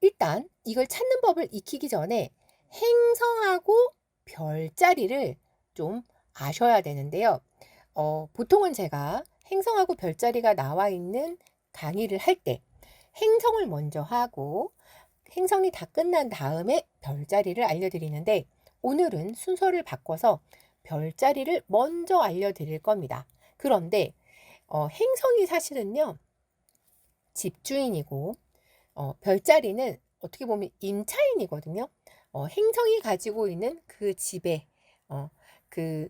일단 이걸 찾는 법을 익히기 전에 행성하고 별자리를 좀 아셔야 되는데요. 어, 보통은 제가 행성하고 별자리가 나와 있는 강의를 할 때 행성을 먼저 하고 행성이 다 끝난 다음에 별자리를 알려드리는데 오늘은 순서를 바꿔서 별자리를 먼저 알려드릴 겁니다. 그런데 어, 행성이 사실은요 집주인이고 어, 별자리는 어떻게 보면 임차인이거든요. 어, 행성이 가지고 있는 그 집의 어, 그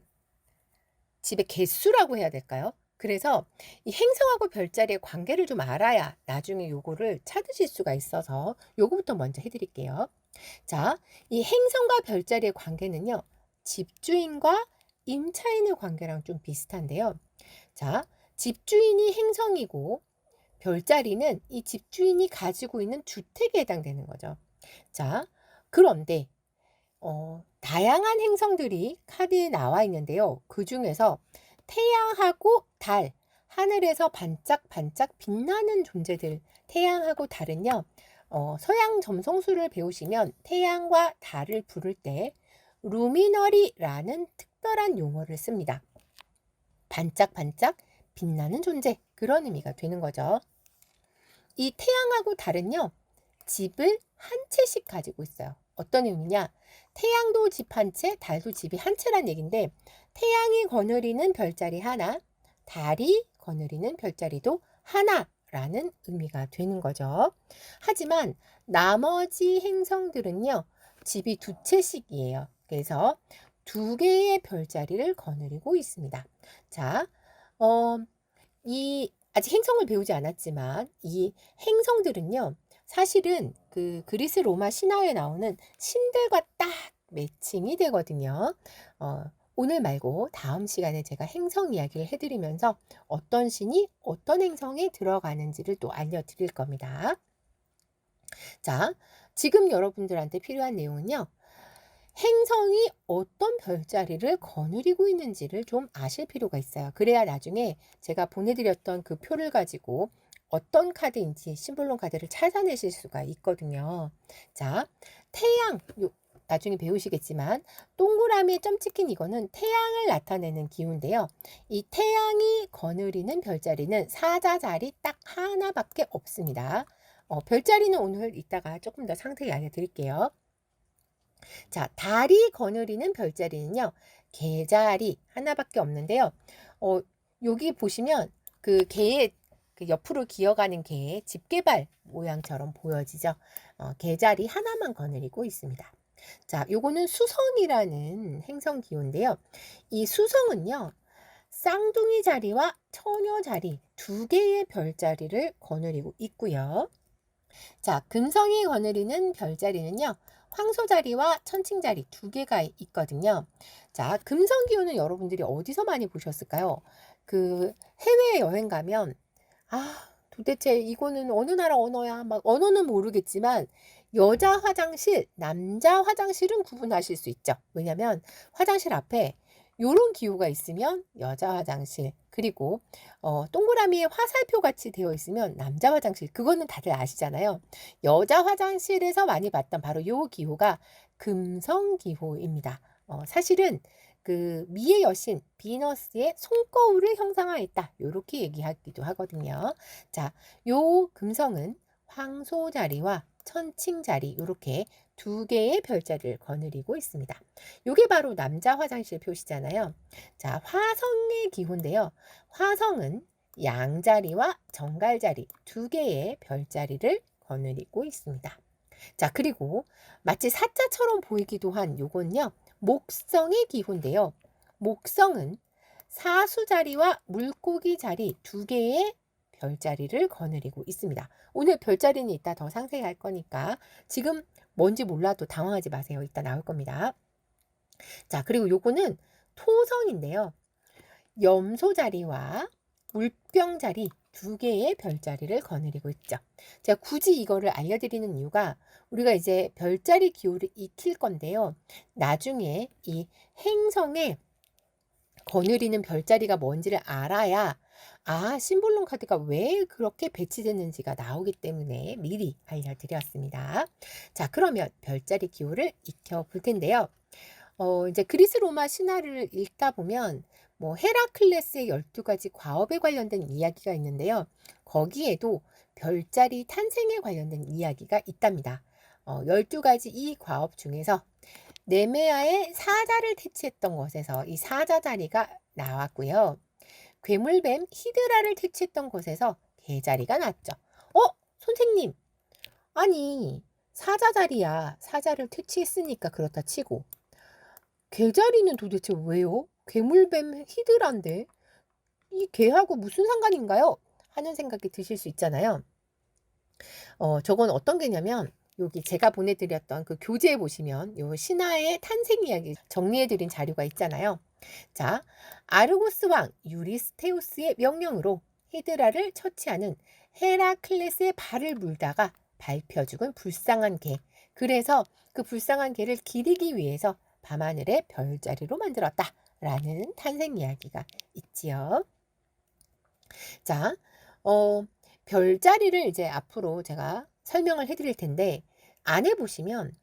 집의 개수라고 해야 될까요? 그래서 이 행성하고 별자리의 관계를 좀 알아야 나중에 요거를 찾으실 수가 있어서 요거부터 먼저 해드릴게요. 자, 이 행성과 별자리의 관계는요, 집주인과 임차인의 관계랑 좀 비슷한데요. 자, 집주인이 행성이고 별자리는 이 집주인이 가지고 있는 주택에 해당되는 거죠. 자, 그런데 어, 다양한 행성들이 카드에 나와 있는데요. 그 중에서 태양하고 달, 하늘에서 반짝반짝 빛나는 존재들, 태양하고 달은요, 어, 서양 점성술을 배우시면 태양과 달을 부를 때 루미너리라는 특별한 용어를 씁니다. 반짝반짝 빛나는 존재, 그런 의미가 되는 거죠. 이 태양하고 달은요, 집을 한 채씩 가지고 있어요. 어떤 의미냐? 태양도 집 한 채, 달도 집이 한 채란 얘기인데 태양이 거느리는 별자리 하나, 달이 거느리는 별자리도 하나라는 의미가 되는 거죠. 하지만 나머지 행성들은요, 집이 두 채씩이에요. 그래서 두 개의 별자리를 거느리고 있습니다. 자, 어, 이 아직 행성을 배우지 않았지만 이 행성들은요, 사실은 그 그리스 로마 신화에 나오는 신들과 딱 매칭이 되거든요. 어, 오늘 말고 다음 시간에 제가 행성 이야기를 해드리면서 어떤 신이 어떤 행성에 들어가는지를 또 알려드릴 겁니다. 자, 지금 여러분들한테 필요한 내용은요. 행성이 어떤 별자리를 거느리고 있는지를 좀 아실 필요가 있어요. 그래야 나중에 제가 보내드렸던 그 표를 가지고 어떤 카드인지 심볼론 카드를 찾아내실 수가 있거든요. 자, 태양, 요, 나중에 배우시겠지만 동그라미에 점 찍힌 이거는 태양을 나타내는 기호인데요. 이 태양이 거느리는 별자리는 사자자리 딱 하나밖에 없습니다. 어, 별자리는 오늘 이따가 조금 더 상세히 알려드릴게요. 자, 달이 거느리는 별자리는요. 개자리 하나밖에 없는데요. 어, 여기 보시면 그 개의 그 옆으로 기어가는 개의 집게발 모양처럼 보여지죠. 어, 개자리 하나만 거느리고 있습니다. 자, 요거는 수성이라는 행성 기호인데요. 이 수성은요. 쌍둥이 자리와 처녀 자리 두 개의 별자리를 거느리고 있고요. 자, 금성이 거느리는 별자리는요. 황소 자리와 천칭 자리 두 개가 있거든요. 자, 금성 기호는 여러분들이 어디서 많이 보셨을까요? 그 해외 여행 가면 아, 도대체 이거는 어느 나라 언어야? 막 언어는 모르겠지만 여자 화장실, 남자 화장실은 구분하실 수 있죠. 왜냐면 화장실 앞에 요런 기호가 있으면 여자 화장실, 그리고 어, 동그라미에 화살표 같이 되어 있으면 남자 화장실, 그거는 다들 아시잖아요. 여자 화장실에서 많이 봤던 바로 요 기호가 금성 기호입니다. 어, 사실은 그 미의 여신 비너스의 손거울을 형상화했다. 이렇게 얘기하기도 하거든요. 자, 요 금성은 황소 자리와 천칭 자리 이렇게 두 개의 별자리를 거느리고 있습니다. 요게 바로 남자 화장실 표시잖아요. 자, 화성의 기호인데요. 화성은 양자리와 정갈자리 두 개의 별자리를 거느리고 있습니다. 자, 그리고 마치 사자처럼 보이기도 한 요건요. 목성의 기호인데요. 목성은 사수 자리와 물고기 자리 두 개의 별자리를 거느리고 있습니다. 오늘 별자리는 이따 더 상세히 할 거니까 지금 뭔지 몰라도 당황하지 마세요. 이따 나올 겁니다. 자, 그리고 요거는 토성인데요. 염소 자리와 물병 자리 두 개의 별자리를 거느리고 있죠. 제가 굳이 이거를 알려드리는 이유가 우리가 이제 별자리 기호를 익힐 건데요. 나중에 이 행성에 거느리는 별자리가 뭔지를 알아야 아, 심볼론 카드가 왜 그렇게 배치됐는지가 나오기 때문에 미리 알려드렸습니다. 자, 그러면 별자리 기호를 익혀볼 텐데요. 어, 이제 그리스 로마 신화를 읽다 보면 뭐 헤라클레스의 12가지 과업에 관련된 이야기가 있는데요. 거기에도 별자리 탄생에 관련된 이야기가 있답니다. 어, 12가지 이 과업 중에서 네메아의 사자를 퇴치했던 것에서 이 사자 자리가 나왔고요. 괴물뱀 히드라를 퇴치했던 곳에서 개자리가 났죠. 어? 선생님. 아니, 사자 자리야. 사자를 퇴치했으니까 그렇다 치고. 개자리는 도대체 왜요? 괴물뱀 히드라인데. 이 개하고 무슨 상관인가요? 하는 생각이 드실 수 있잖아요. 어, 저건 어떤 개냐면 여기 제가 보내드렸던 그 교재에 보시면 요 신화의 탄생 이야기 정리해드린 자료가 있잖아요. 자, 아르고스 왕 유리스테우스의 명령으로 히드라를 처치하는 헤라클레스의 발을 물다가 밟혀 죽은 불쌍한 개. 그래서 그 불쌍한 개를 기리기 위해서 밤하늘의 별자리로 만들었다. 라는 탄생 이야기가 있지요. 자, 어, 별자리를 이제 앞으로 제가 설명을 해드릴 텐데, 안에 보시면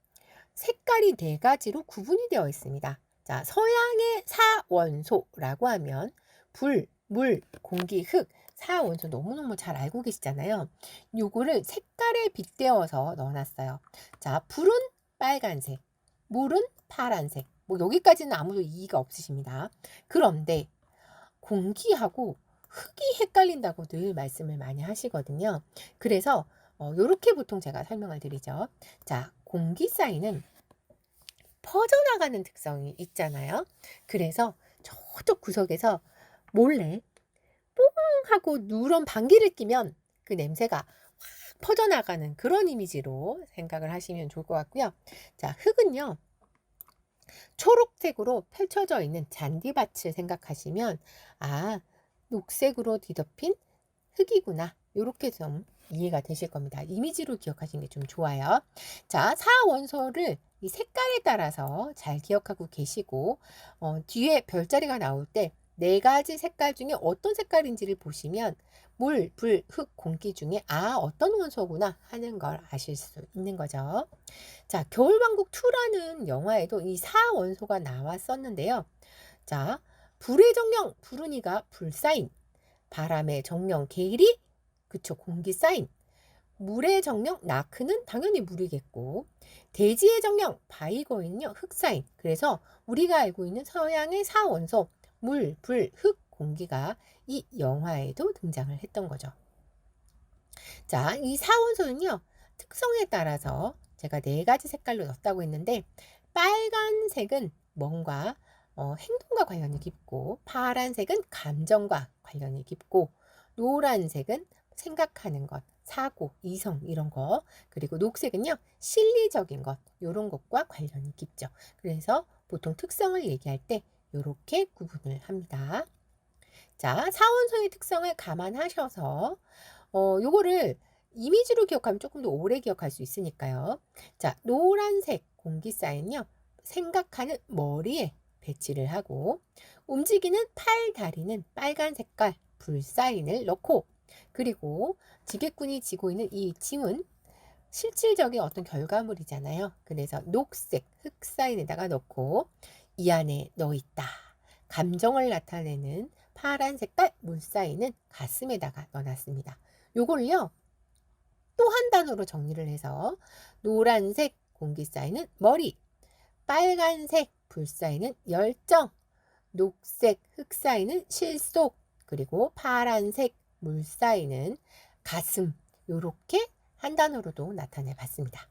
색깔이 네 가지로 구분이 되어 있습니다. 자, 서양의 사원소라고 하면 불, 물, 공기, 흙, 사원소 너무너무 잘 알고 계시잖아요. 요거를 색깔에 빗대어서 넣어놨어요. 자, 불은 빨간색, 물은 파란색. 뭐 여기까지는 아무도 이의가 없으십니다. 그런데 공기하고 흙이 헷갈린다고 늘 말씀을 많이 하시거든요. 그래서 어, 요렇게 보통 제가 설명을 드리죠. 자, 공기 사인은 퍼져나가는 특성이 있잖아요. 그래서 저쪽 구석에서 몰래 뽕 하고 누런 방귀를 끼면 그 냄새가 확 퍼져나가는 그런 이미지로 생각을 하시면 좋을 것 같고요. 자, 흙은요. 초록색으로 펼쳐져 있는 잔디밭을 생각하시면 아, 녹색으로 뒤덮인 흙이구나. 이렇게 좀 이해가 되실 겁니다. 이미지로 기억하시는 게 좀 좋아요. 자, 사원소를 이 색깔에 따라서 잘 기억하고 계시고 어, 뒤에 별자리가 나올 때 네 가지 색깔 중에 어떤 색깔인지를 보시면 물, 불, 흙, 공기 중에 아 어떤 원소구나 하는 걸 아실 수 있는 거죠. 자, 겨울왕국 2라는 영화에도 이 사원소가 나왔었는데요. 자, 불의 정령 불은이가 불사인, 바람의 정령 게일이 그쵸 공기 사인, 물의 정령 나크는 당연히 물이겠고 대지의 정령 바이거인요 흙사인. 그래서 우리가 알고 있는 서양의 사원소 물, 불, 흙, 공기가 이 영화에도 등장을 했던 거죠. 자, 이 사원소는요 특성에 따라서 제가 네 가지 색깔로 넣었다고 했는데 빨간색은 뭔가 어, 행동과 관련이 깊고 파란색은 감정과 관련이 깊고 노란색은 생각하는 것, 사고, 이성 이런 거 그리고 녹색은요 실리적인 것 이런 것과 관련이 깊죠. 그래서 보통 특성을 얘기할 때 이렇게 구분을 합니다. 자, 사원소의 특성을 감안하셔서 어, 요거를 이미지로 기억하면 조금 더 오래 기억할 수 있으니까요. 자, 노란색 공기 사인요. 생각하는 머리에 배치를 하고 움직이는 팔, 다리는 빨간 색깔 불 사인을 넣고 그리고 지게꾼이 지고 있는 이 짐은 실질적인 어떤 결과물이잖아요. 그래서 녹색 흙 사인에다가 넣고 이 안에 넣어 있다. 감정을 나타내는 파란 색깔 물 사인은 가슴에다가 넣어놨습니다. 요걸요. 또 한 단어로 정리를 해서 노란색 공기 사인은 머리, 빨간색 불 사인은 열정, 녹색 흙 사인은 실속, 그리고 파란색 물 사이는 가슴 요렇게 한 단어로도 나타내 봤습니다.